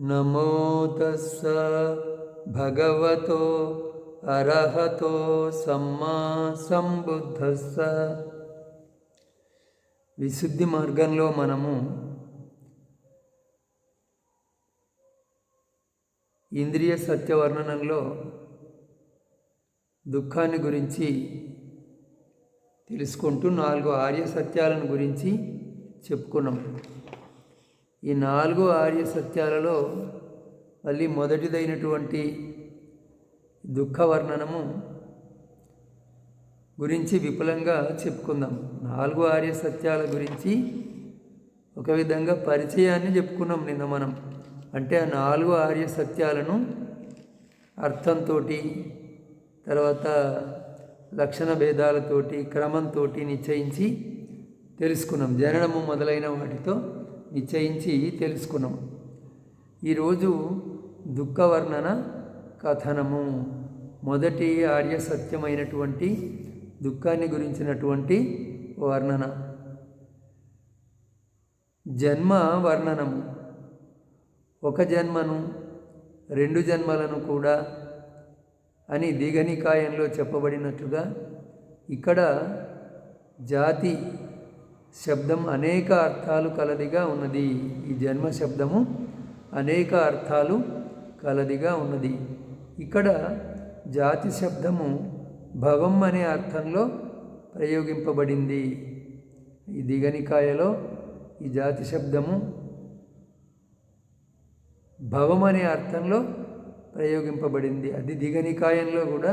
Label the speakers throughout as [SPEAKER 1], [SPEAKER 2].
[SPEAKER 1] నమో తస్స భగవతో అర్హతో సమ్మా సంబుద్ధస్స. విశుద్ధి మార్గంలో మనము ఇంద్రియ సత్యవర్ణనంలో దుఃఖాన్ని గురించి తెలుసుకుంటూ నాలుగు ఆర్య సత్యాలను గురించి చెప్పుకున్నాం. ఈ నాలుగు ఆర్య సత్యాలలో మళ్ళీ మొదటిదైనటువంటి దుఃఖ వర్ణనము గురించి విపులంగా చెప్పుకుందాం. నాలుగు ఆర్య సత్యాల గురించి ఒక విధంగా పరిచయాన్ని చెప్పుకున్నాం నిన్న మనం. అంటే ఆ నాలుగు ఆర్య సత్యాలను అర్థంతో తర్వాత లక్షణ భేదాలతోటి క్రమంతో నిశ్చయించి తెలుసుకున్నాం. జననము మొదలైన వాటితో నిశ్చయించి తెలుసుకున్నాం. ఈరోజు దుఃఖ వర్ణన కథనము. మొదటి ఆర్య సత్యమైనటువంటి దుఃఖాన్ని గురించినటువంటి వర్ణన. జన్మ వర్ణనము. ఒక జన్మను రెండు జన్మలను కూడా అని దీఘనికాయంలో చెప్పబడినట్లుగా ఇక్కడ జాతి శబ్దం అనేక అర్థాలు కలదిగా ఉన్నది. ఈ జన్మ శబ్దము అనేక అర్థాలు కలదిగా ఉన్నది. ఇక్కడ జాతి శబ్దము భవం అనే అర్థంలో ప్రయోగింపబడింది. ఈ దిగనికాయలో ఈ జాతి శబ్దము భవం అనే అర్థంలో ప్రయోగింపబడింది. అది దిగనికాయంలో కూడా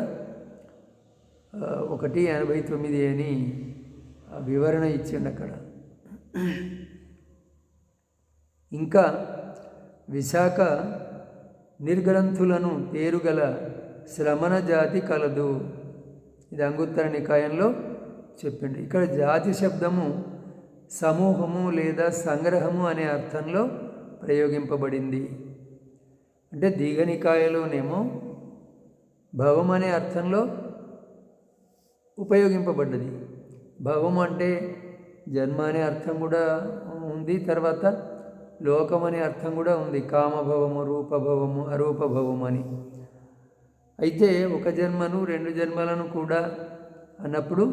[SPEAKER 1] ఒకటి ఎనభై తొమ్మిది అని వివరణ ఇచ్చిండు అక్కడ. ఇంకా విశాఖ నిర్గ్రంథులను పేరుగల శ్రమణ జాతి కలదు. ఇది అంగుత్తర నికాయంలో చెప్పిండు. ఇక్కడ జాతి శబ్దము సమూహము లేదా సంగ్రహము అనే అర్థంలో ప్రయోగింపబడింది. అంటే దీఘనికాయలోనేమో భవం అనే అర్థంలో ఉపయోగింపబడ్డది. భవం అంటే జన్మ అనే అర్థం కూడా ఉంది తర్వాత లోకం అనే అర్థం కూడా ఉంది. కామభవము రూపభవము అరూపభవము అని అయితే ఒక జన్మను రెండు జన్మలను కూడా అన్నప్పుడు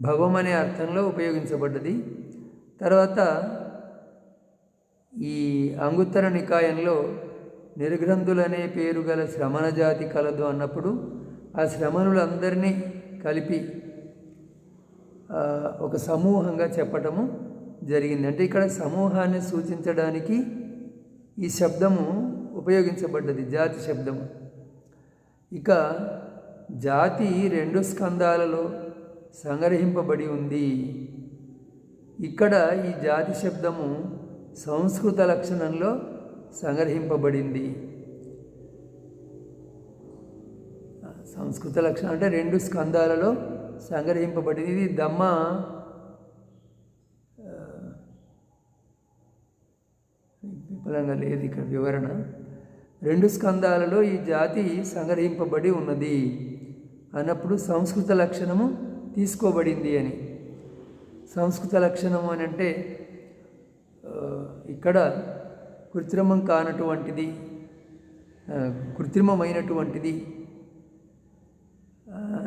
[SPEAKER 1] భవం అనే అర్థంలో ఉపయోగించబడ్డది. తర్వాత ఈ అంగుత్తర నికాయంలో నిర్గ్రంథులనే పేరు గల శ్రమణ జాతి కలదు అన్నప్పుడు ఆ శ్రమణులందరినీ కలిపి ఒక సమూహంగా చెప్పటము జరిగింది. అంటే ఇక్కడ సమూహాన్ని సూచించడానికి ఈ శబ్దము ఉపయోగించబడ్డది జాతి శబ్దము. ఇక జాతి రెండు స్కందాలలో సంగ్రహింపబడి ఉంది. ఇక్కడ ఈ జాతి శబ్దము సంస్కృత లక్షణంలో సంగ్రహింపబడింది. సంస్కృత లక్షణం అంటే రెండు స్కందాలలో సంగ్రహింపబడింది ఇది దమ్మ విఫలంగా లేదు ఇక్కడ వివరణ. రెండు స్కందాలలో ఈ జాతి సంగ్రహింపబడి ఉన్నది. అన్నప్పుడు సంస్కృత లక్షణము తీసుకోబడింది అని. సంస్కృత లక్షణము అని అంటే ఇక్కడ కృత్రిమం కానటువంటిది కృత్రిమమైనటువంటిది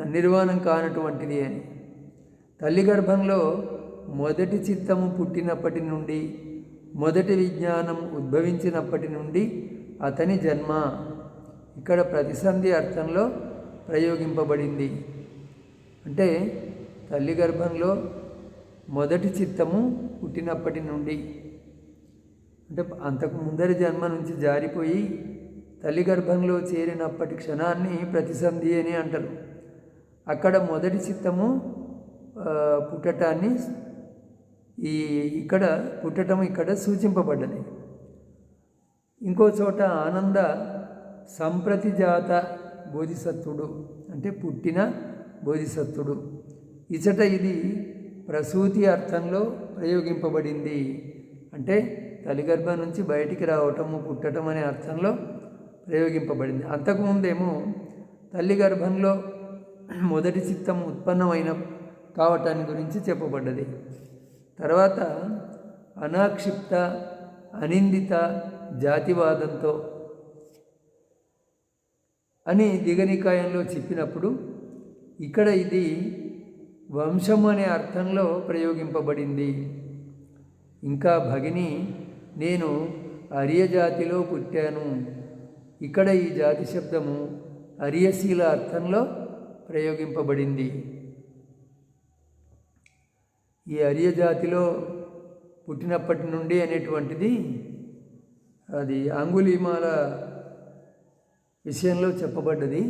[SPEAKER 1] నిర్వాణం కానటువంటిది అని. తల్లి గర్భంలో మొదటి చిత్తము పుట్టినప్పటి నుండి మొదటి విజ్ఞానం ఉద్భవించినప్పటి నుండి అతని జన్మ. ఇక్కడ ప్రతిసంధి అర్థంలో ప్రయోగింపబడింది. అంటే తల్లి గర్భంలో మొదటి చిత్తము పుట్టినప్పటి నుండి. అంటే అంతకు ముందరి జన్మ నుంచి జారిపోయి తల్లి గర్భంలో చేరినప్పటి క్షణాన్ని ప్రతిసంధి అని అంటారు. అక్కడ మొదటి చిత్తము పుట్టటాన్ని ఈ ఇక్కడ పుట్టటం ఇక్కడ సూచింపబడ్డది. ఇంకో చోట ఆనంద సంప్రతిజాత బోధిసత్వుడు అంటే పుట్టిన బోధిసత్వుడు ఇచట ఇది ప్రసూతి అర్థంలో ప్రయోగింపబడింది. అంటే తల్లిగర్భం నుంచి బయటికి రావటము పుట్టడం అనే అర్థంలో ప్రయోగింపబడింది. అంతకుముందేమో తల్లి గర్భంలో మొదటి చిత్తం ఉత్పన్నమైన కావటాన్ని గురించి చెప్పబడ్డది. తర్వాత అనాక్షిప్త అనిందిత జాతివాదంతో అని దిగనికాయంలో చెప్పినప్పుడు ఇక్కడ ఇది వంశం అనే అర్థంలో ప్రయోగింపబడింది. ఇంకా భగిని నేను అర్య జాతిలో పుట్టాను. ఇక్కడ ఈ జాతి శబ్దము అరియశీల అర్థంలో ప్రయోగింపబడింది. ఈ అర్య జాతిలో పుట్టినప్పటి నుండి అనేటువంటిది అది అంగులీమాల విషయంలో చెప్పబడ్డది.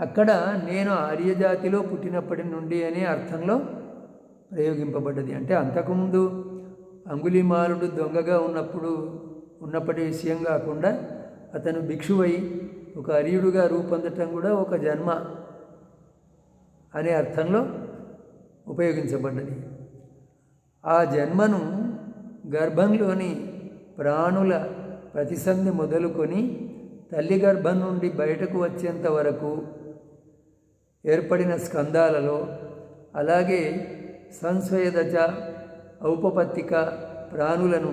[SPEAKER 1] అక్కడ నేను ఆర్యజాతిలో పుట్టినప్పటి నుండి అనే అర్థంలో ప్రయోగింపబడ్డది. అంటే అంతకుముందు అంగులీమాలుడు దొంగగా ఉన్నప్పుడు ఉన్నప్పటి విషయం కాకుండా అతను భిక్షువై ఒక అరియుడుగా రూపొందటం కూడా ఒక జన్మ. అనే అర్థంలో ఉపయోగించబడ్డది. ఆ జన్మను గర్భంలోని ప్రాణుల ప్రతిసంధి మొదలుకొని తల్లి గర్భం నుండి బయటకు వచ్చేంత వరకు ఏర్పడిన స్కందాలలో అలాగే సంస్వయదజ ఔపపత్తిక ప్రాణులను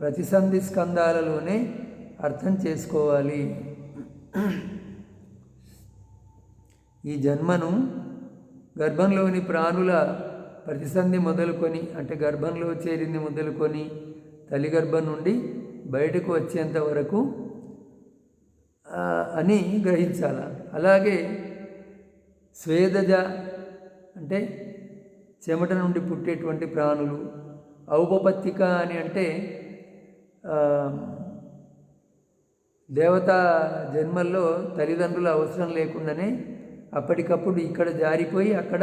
[SPEAKER 1] ప్రతిసంధి స్కందాలలోనే అర్థం చేసుకోవాలి. ఈ జన్మను గర్భంలోని ప్రాణుల ప్రతిసంధి మొదలుకొని అంటే గర్భంలో చేరింది మొదలుకొని తల్లి గర్భం నుండి బయటకు వచ్చేంత వరకు అని గ్రహించాల. అలాగే స్వేదజ అంటే చెమట నుండి పుట్టేటువంటి ప్రాణులు ఔపపత్తిక అని అంటే దేవతా జన్మల్లో తల్లిదండ్రుల అవసరం లేకుండానే అప్పటికప్పుడు ఇక్కడ జారిపోయి అక్కడ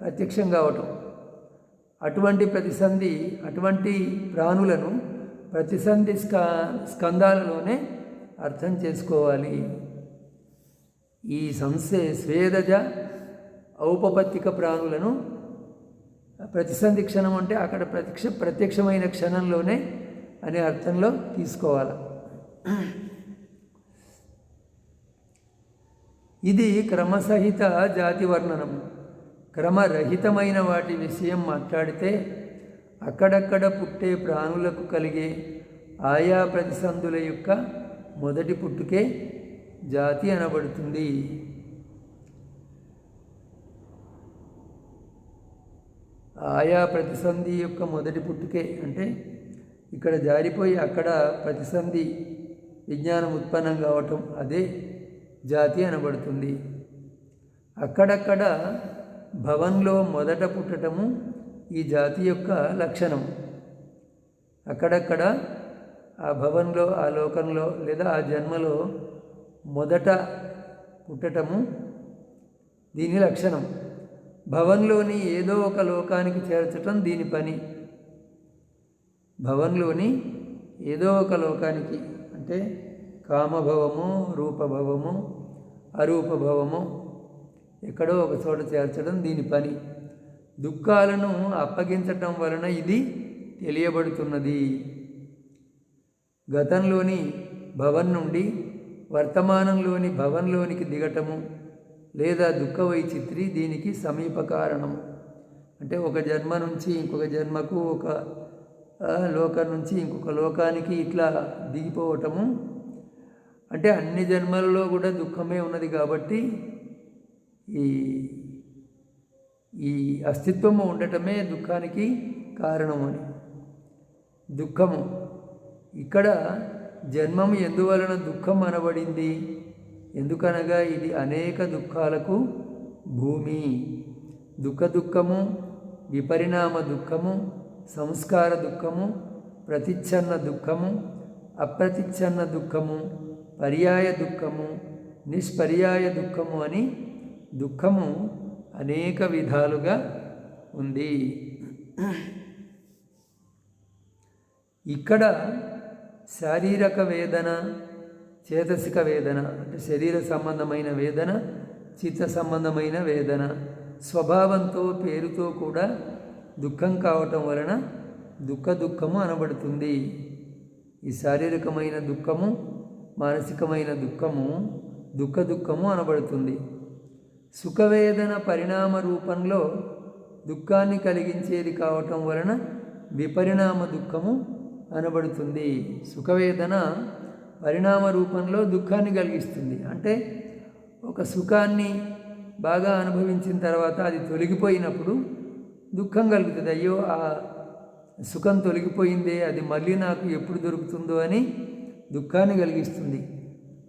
[SPEAKER 1] ప్రత్యక్షం కావటం. అటువంటి ప్రతిసంధి అటువంటి ప్రాణులను ప్రతిసంధి స్క స్కందాలలోనే అర్థం చేసుకోవాలి. ఈ సంశే స్వేదజ ఔపపత్తిక ప్రాణులను ప్రతిసంధి క్షణం అంటే అక్కడ ప్రత్యక్ష ప్రత్యక్షమైన క్షణంలోనే అనే అర్థంలో తీసుకోవాలి. ఇది క్రమసహిత జాతి వర్ణనం క్రమరహితమైన వాటి విషయం మాట్లాడితే అక్కడక్కడ పుట్టే ప్రాణులకు కలిగే ఆయా ప్రతిసంధుల యొక్క మొదటి పుట్టుకే జాతి అనబడుతుంది. ఆయా ప్రతిసంధి యొక్క మొదటి పుట్టుకే అంటే ఇక్కడ జారిపోయి అక్కడ ప్రతిసంధి విజ్ఞానం ఉత్పన్నం కావటం అదే జాతి అనబడుతుంది. అక్కడక్కడ భవన్లో మొదట పుట్టటము ఈ జాతి యొక్క లక్షణం. అక్కడక్కడ ఆ భవన్లో ఆ లోకంలో లేదా ఆ జన్మలో మొదట పుట్టటము దీని లక్షణం. భవన్లోని ఏదో ఒక లోకానికి చేర్చటం దీని పని. భవన్లోని ఏదో ఒక లోకానికి అంటే కామభవము రూపభవము అరూపభవము. ఎక్కడో ఒక చోట చేర్చడం దీని పని. దుఃఖాలను అప్పగించటం వలన ఇది తెలియబడుతున్నది. గతంలోని భవన్ నుండి వర్తమానంలోని భవన్లోనికి దిగటము లేదా దుఃఖ వైచిత్రి దీనికి సమీప కారణం. అంటే ఒక జన్మ నుంచి ఇంకొక జన్మకు ఒక లోకం నుంచి ఇంకొక లోకానికి ఇట్లా దిగిపోవటము అంటే అన్ని జన్మలలో కూడా దుఃఖమే ఉన్నది కాబట్టి ఈ ఈ అస్తిత్వము ఉండటమే దుఃఖానికి కారణమని దుఃఖము. ఇక్కడ జన్మము ఎందువలన దుఃఖం అనబడింది? ఎందుకనగా ఇది అనేక దుఃఖాలకు భూమి. దుఃఖ దుఃఖము విపరిణామ దుఃఖము సంస్కార దుఃఖము ప్రతిచ్ఛన్న దుఃఖము అప్రతిచ్ఛన్న దుఃఖము. పర్యాయ దుఃఖము నిష్పర్యాయ దుఃఖము అని దుఃఖము అనేక విధాలుగా ఉంది. ఇక్కడ శారీరక వేదన చేతసిక వేదన అంటే శరీర సంబంధమైన వేదన చిత్త సంబంధమైన వేదన స్వభావంతో పేరుతో కూడా దుఃఖం కావటం వలన దుఃఖ దుఃఖము అనబడుతుంది. ఈ శారీరకమైన దుఃఖము మానసికమైన దుఃఖము దుఃఖ దుఃఖము అనబడుతుంది. సుఖవేదన పరిణామ రూపంలో దుఃఖాన్ని కలిగించేది కావటం వలన విపరిణామ దుఃఖము అనబడుతుంది. సుఖవేదన పరిణామ రూపంలో దుఃఖాన్ని కలిగిస్తుంది. అంటే ఒక సుఖాన్ని బాగా అనుభవించిన తర్వాత అది తొలగిపోయినప్పుడు దుఃఖం కలుగుతుంది. అయ్యో ఆ సుఖం తొలగిపోయిందే అది మళ్ళీ నాకు ఎప్పుడు దొరుకుతుందో అని దుఃఖాన్ని కలిగిస్తుంది.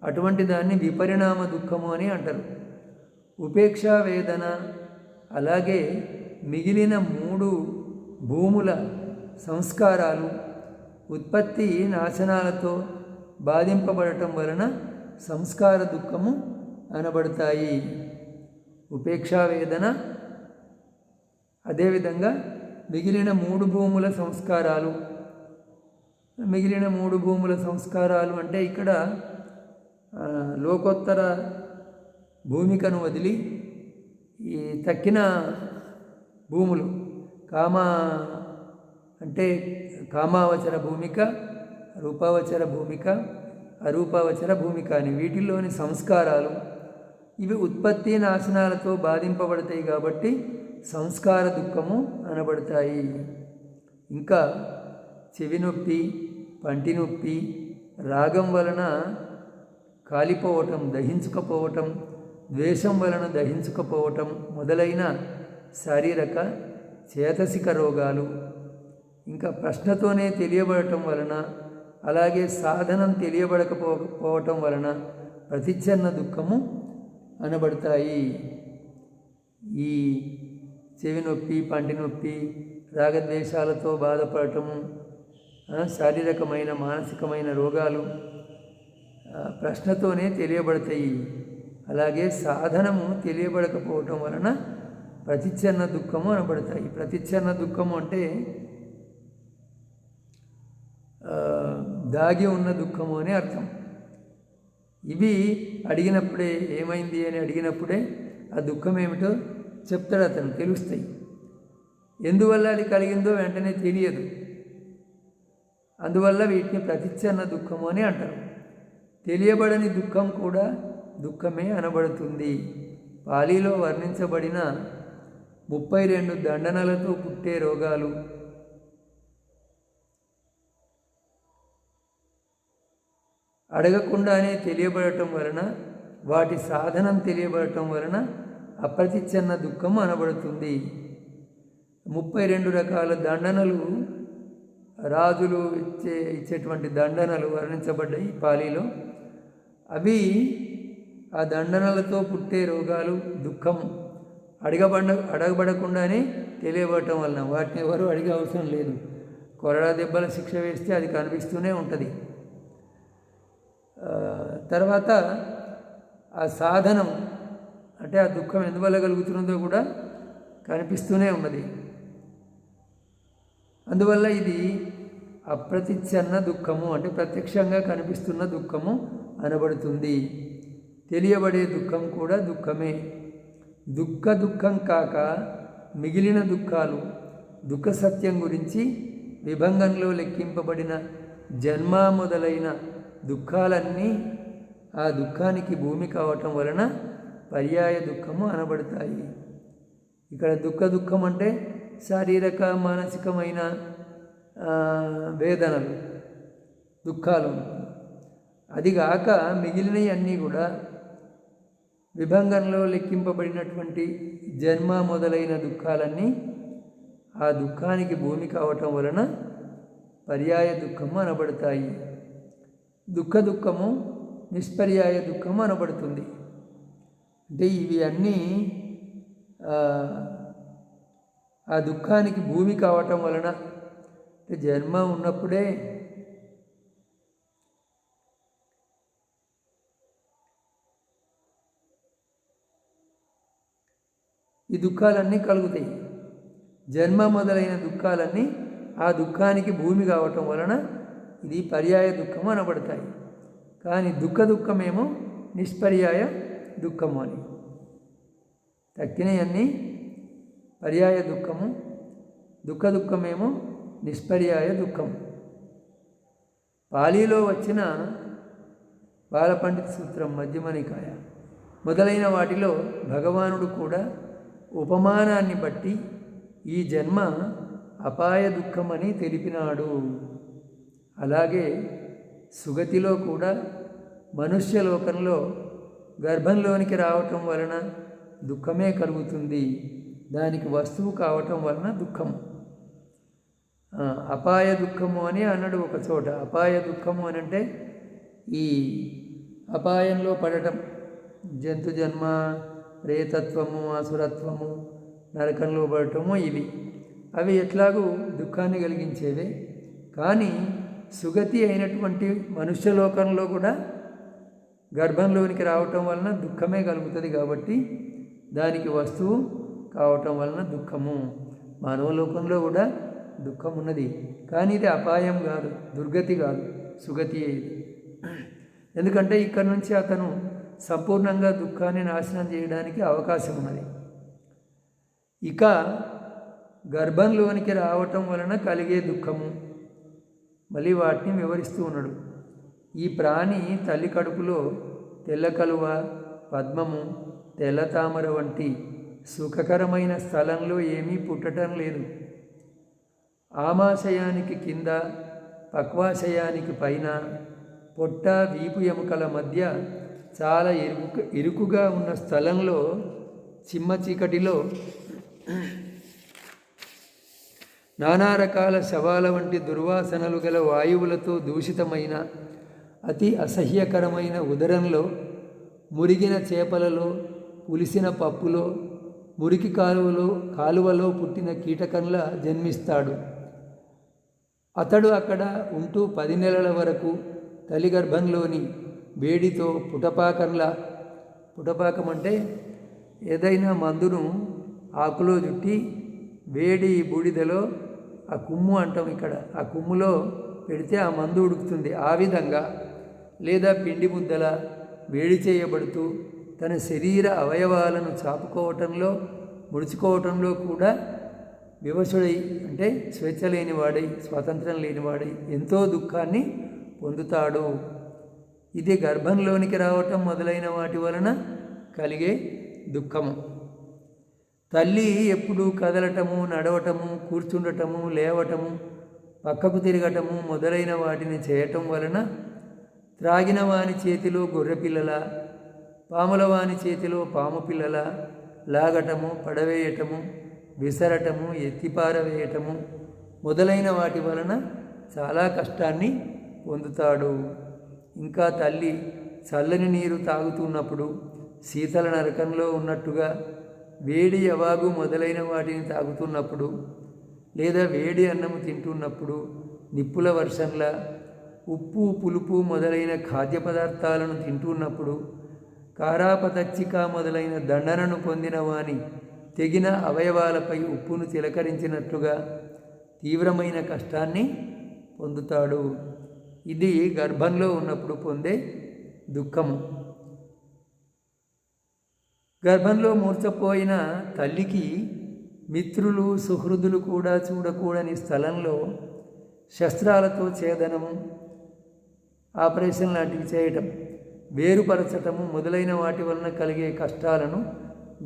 [SPEAKER 1] అటువంటి దాన్ని విపరిణామ దుఃఖము అని అంటారు. ఉపేక్షా వేదన అలాగే మిగిలిన మూడు భూముల సంస్కారాలు ఉత్పత్తి నాశనాలతో బాధింపబడటం వలన సంస్కార దుఃఖము అనబడతాయి. ఉపేక్షా వేదన అదేవిధంగా మిగిలిన మూడు భూముల సంస్కారాలు మిగిలిన మూడు భూముల సంస్కారాలు అంటే ఇక్కడ లోకోత్తర భూమికను వదిలి ఈ తక్కిన భూములు కామ అంటే కామావచర భూమిక రూపావచర భూమిక అరూపావచర భూమిక అని వీటిల్లోని సంస్కారాలు ఇవి ఉత్పత్తి నాశనాలతో బాధింపబడతాయి కాబట్టి సంస్కార దుఃఖము అనబడతాయి. ఇంకా చెవి నొప్పి పంటి నొప్పి రాగం వలన కాలిపోవటం దహించుకపోవటం ద్వేషం వలన దహించుకపోవటం మొదలైన శారీరక చేతసిక రోగాలు. ఇంకా ప్రశ్నతోనే తెలియబడటం వలన అలాగే సాధనం తెలియబడకపోవటం వలన ప్రతిచ్ఛన్న దుఃఖము అనబడతాయి. ఈ చెవి నొప్పి పంటి నొప్పి రాగద్వేషాలతో బాధపడటము శారీరకమైన మానసికమైన రోగాలు ప్రశ్నతోనే తెలియబడతాయి. అలాగే సాధనము తెలియబడకపోవటం వలన ప్రతిచ్ఛన్న దుఃఖము అనబడతాయి. ప్రతిచ్ఛన్న దుఃఖము అంటే దాగి ఉన్న దుఃఖము అని అర్థం. ఇవి అడిగినప్పుడే ఏమైంది అని అడిగినప్పుడే ఆ దుఃఖం ఏమిటో చెప్తాడు అతను తెలుస్తాయి. ఎందువల్ల అది కలిగిందో వెంటనే తెలియదు. అందువల్ల వీటిని ప్రతిచ్ఛన్న దుఃఖము అని అంటారు. తెలియబడని దుఃఖం కూడా దుఃఖమే అనబడుతుంది. పాలీలో వర్ణించబడిన ముప్పై రెండు దండనలతో పుట్టే రోగాలు. అడగకుండానే తెలియబడటం వలన వాటి సాధనం తెలియబడటం వలన అప్రతిచ్ఛన్న దుఃఖం అనబడుతుంది. ముప్పై రెండు రకాల దండనలు రాజులు ఇచ్చే ఇచ్చేటువంటి దండనలు వర్ణించబడ్డాయి పాలీలో. అవి ఆ దండనలతో పుట్టే రోగాలు దుఃఖం అడగబడ అడగబడకుండానే తెలియబడటం వలన వాటిని ఎవరు అడిగే అవసరం లేదు. కొరడా దెబ్బల శిక్ష వేస్తే అది కనిపిస్తూనే ఉంటుంది. తర్వాత ఆ సాధనం అంటే ఆ దుఃఖం ఎందువల్ల కలుగుతున్నదో కూడా కనిపిస్తూనే ఉన్నది. అందువల్ల ఇది అప్రతిచ్ఛన్న దుఃఖము అంటే ప్రత్యక్షంగా కనిపిస్తున్న దుఃఖము అనబడుతుంది. తెలియబడే దుఃఖం కూడా దుఃఖమే. దుఃఖ దుఃఖం కాక మిగిలిన దుఃఖాలు దుఃఖ సత్యం గురించి విభంగంలో లెక్కింపబడిన జన్మ మొదలైన దుఃఖాలన్నీ ఆ దుఃఖానికి భూమి కావటం వలన పర్యాయ దుఃఖము అనబడతాయి. ఇక్కడ దుఃఖ దుఃఖం అంటే శారీరక మానసికమైన వేదనలు దుఃఖాలు అదిగాక మిగిలినవి అన్నీ కూడా విభంగంలో లెక్కింపబడినటువంటి జన్మ మొదలైన దుఃఖాలన్నీ ఆ దుఃఖానికి భూమి కావటం వలన పర్యాయ దుఃఖము అనబడతాయి. దుఃఖ దుఃఖము నిష్పర్యాయ దుఃఖము అనబడుతుంది. అంటే ఇవి అన్నీ ఆ, దుఃఖానికి భూమి కావటం వలన జన్మ ఉన్నప్పుడే ఈ దుఃఖాలన్నీ కలుగుతాయి. జన్మ మొదలైన దుఃఖాలన్నీ ఆ దుఃఖానికి భూమి కావటం వలన ఇది పర్యాయ దుఃఖము అనబడతాయి. కానీ దుఃఖ దుఃఖమేమో నిష్పర్యాయ దుఃఖము అని. తక్కినవన్నీ పర్యాయ దుఃఖము దుఃఖ దుఃఖమేమో నిష్పర్యాయ దుఃఖం. పాలీలో వచ్చిన బాలపండిత సూత్రం మధ్యమనికాయ. మొదలైన వాటిలో భగవానుడు కూడా ఉపమానాన్ని బట్టి ఈ జన్మ అపాయ దుఃఖమని తెలిపినాడు. అలాగే సుగతిలో కూడా మనుష్య లోకంలో గర్భంలోనికి రావటం వలన దుఃఖమే కలుగుతుంది. దానికి వస్తువు కావటం వలన దుఃఖం అపాయ దుఃఖము అని అన్నాడు ఒక చోట. అపాయ దుఃఖము అని అంటే ఈ అపాయంలో పడటం. జంతు జన్మ ప్రేతత్వము అసురత్వము నరకంలో పడటము ఇవి. అవి ఎట్లాగూ దుఃఖాన్ని కలిగించేవే. కానీ సుగతి అయినటువంటి మనుష్య లోకంలో కూడా గర్భంలోనికి రావటం వలన దుఃఖమే కలుగుతుంది కాబట్టి దానికి వస్తువు కావటం వలన దుఃఖము. మానవలోకంలో కూడా దుఃఖం ఉన్నది కానీ ఇది అపాయం కాదు దుర్గతి కాదు సుగతి ఇది. ఎందుకంటే ఇక్కడ నుంచి అతను సంపూర్ణంగా దుఃఖాన్ని నాశనం చేయడానికి అవకాశం ఉన్నది ఇక గర్భంలోనికి రావటం వలన కలిగే దుఃఖము. మళ్ళీ వాటిని వివరిస్తూ ఉన్నాడు. ఈ ప్రాణి తల్లి కడుపులో తెల్ల కలువ పద్మము తెల్ల తామర వంటి సుఖకరమైన స్థలంలో ఏమీ పుట్టడం లేదు. ఆమాశయానికి కింద పక్వాశయానికి పైన పొట్ట వీపు ఎముకల మధ్య చాలా ఇరుకు ఇరుకుగా ఉన్న స్థలంలో చిమ్మ చీకటిలో నానా రకాల శవాల వంటి దుర్వాసనలు గల వాయువులతో దూషితమైన అతి అసహ్యకరమైన ఉదరంలో మురిగిన చేపలలో పులిసిన పప్పులో మురికి కాలువలో కాలువలో పుట్టిన కీటకంలా జన్మిస్తాడు. అతడు అక్కడ ఉంటూ పది నెలల వరకు తల్లి గర్భంలోని వేడితో పుటపాకంలా పుటపాకం అంటే ఏదైనా మందును ఆకులో చుట్టి వేడి బూడిదలో ఆ కుమ్ము అంటాం ఇక్కడ. ఆ కుమ్ములో పెడితే ఆ మందు ఉడుకుతుంది. ఆ విధంగా లేదా పిండి ముద్దల వేడి చేయబడుతూ తన శరీర అవయవాలను చాపుకోవటంలో ముడుచుకోవటంలో కూడా వివశుడై అంటే స్వేచ్ఛ లేనివాడై స్వాతంత్రం లేనివాడై ఎంతో దుఃఖాన్ని పొందుతాడు. ఇది గర్భంలోనికి రావటం మొదలైన వాటి వలన కలిగే దుఃఖము. తల్లి ఎప్పుడూ కదలటము నడవటము కూర్చుండటము లేవటము పక్కకు తిరగటము మొదలైన వాటిని చేయటం వలన త్రాగిన వాని చేతిలో గొర్రెపిల్లల పాములవాని చేతిలో పాము పిల్లల లాగటము పడవేయటము విసరటము ఎత్తిపారవేయటము మొదలైన వాటి వలన చాలా కష్టాన్ని పొందుతాడు. ఇంకా తల్లి చల్లని నీరు తాగుతున్నప్పుడు శీతల నరకంలో ఉన్నట్టుగా వేడి అవాగు మొదలైన వాటిని తాగుతున్నప్పుడు లేదా వేడి అన్నము తింటున్నప్పుడు నిప్పుల వర్షంలా ఉప్పు పులుపు మొదలైన ఖాద్య పదార్థాలను తింటున్నప్పుడు కారాపతచ్చిక మొదలైన దండనను పొందిన వాని తెగిన అవయవాలపై ఉప్పును తిలకరించినట్లుగా తీవ్రమైన కష్టాన్ని పొందుతాడు. ఇది గర్భంలో ఉన్నప్పుడు పొందే దుఃఖము. గర్భంలో మూర్చపోయిన తల్లికి మిత్రులు సుహృదులు కూడా చూడకూడని స్థలంలో శస్త్రాలతో ఛేదనము ఆపరేషన్ లాంటివి చేయటం. వేరుపరచటము మొదలైన వాటి వలన కలిగే కష్టాలను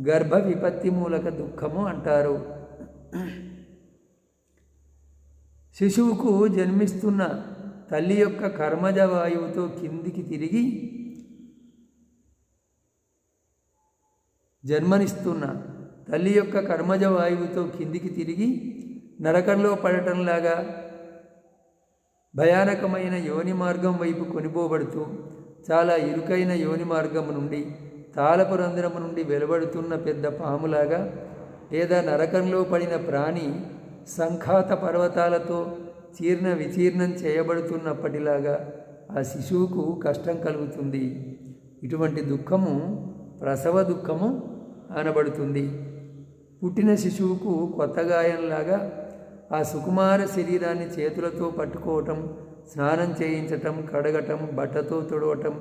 [SPEAKER 1] గర్భ విపత్తి మూలక దుఃఖము అంటారు. శిశువుకు జన్మిస్తున్న తల్లి యొక్క కర్మజ వాయువుతో కిందికి తిరిగి జన్మనిస్తున్న తల్లి యొక్క కర్మజ వాయువుతో కిందికి తిరిగి నరకంలో పడటంలాగా భయానకమైన యోని మార్గం వైపు కొనిపోబడుతూ చాలా ఇరుకైన యోని మార్గము నుండి తాళపు రంధ్రము నుండి వెలువడుతున్న పెద్ద పాములాగా లేదా నరకంలో పడిన ప్రాణి సంఖాత పర్వతాలతో చీర్ణ విచీర్ణం చేయబడుతున్నప్పటిలాగా ఆ శిశువుకు కష్టం కలుగుతుంది. ఇటువంటి దుఃఖము ప్రసవ దుఃఖము అనబడుతుంది. పుట్టిన శిశువుకు కొత్త గాయంలాగా ఆ సుకుమార శరీరాన్ని చేతులతో పట్టుకోవటం స్నానం చేయించటం కడగటం బట్టతో తుడవటం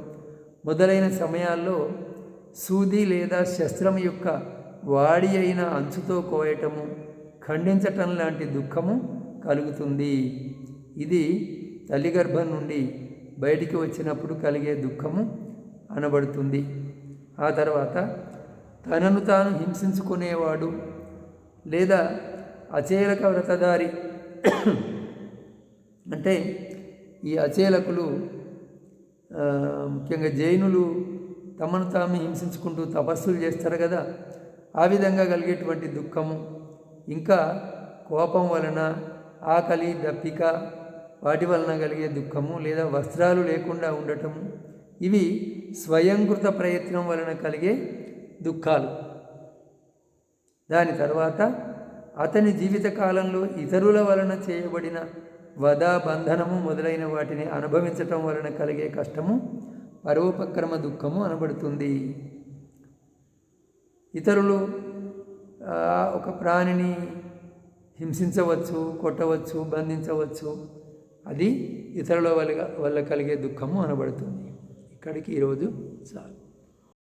[SPEAKER 1] మొదలైన సమయాల్లో సూది లేదా శస్త్రం యొక్క వాడి అయిన అంచుతో కోయటము ఖండించటం లాంటి దుఃఖము కలుగుతుంది. ఇది తల్లి గర్భం నుండి బయటికి వచ్చినప్పుడు కలిగే దుఃఖము అనబడుతుంది. ఆ తర్వాత తనను తాను హింసించుకునేవాడు లేదా అచేలక వ్రతదారి అంటే ఈ అచేలకులు ముఖ్యంగా జైనులు తమను తాము హింసించుకుంటూ తపస్సులు చేస్తారు కదా ఆ విధంగా కలిగేటువంటి దుఃఖము ఇంకా కోపం వలన ఆకలి దప్పిక వాటి వలన కలిగే దుఃఖము లేదా వస్త్రాలు లేకుండా ఉండటము ఇవి స్వయంకృత ప్రయత్నం వలన కలిగే దుఃఖాలు. దాని తర్వాత అతని జీవితకాలంలో ఇతరుల వలన చేయబడిన వధ బంధనము మొదలైన వాటిని అనుభవించటం వలన కలిగే కష్టము పరోపక్రమ దుఃఖము అనబడుతుంది. ఇతరులు ఒక ప్రాణిని హింసించవచ్చు కొట్టవచ్చు బంధించవచ్చు. అది ఇతరుల వల్ల వల్ల కలిగే దుఃఖము అనబడుతుంది. ఇక్కడికి ఈరోజు చాలు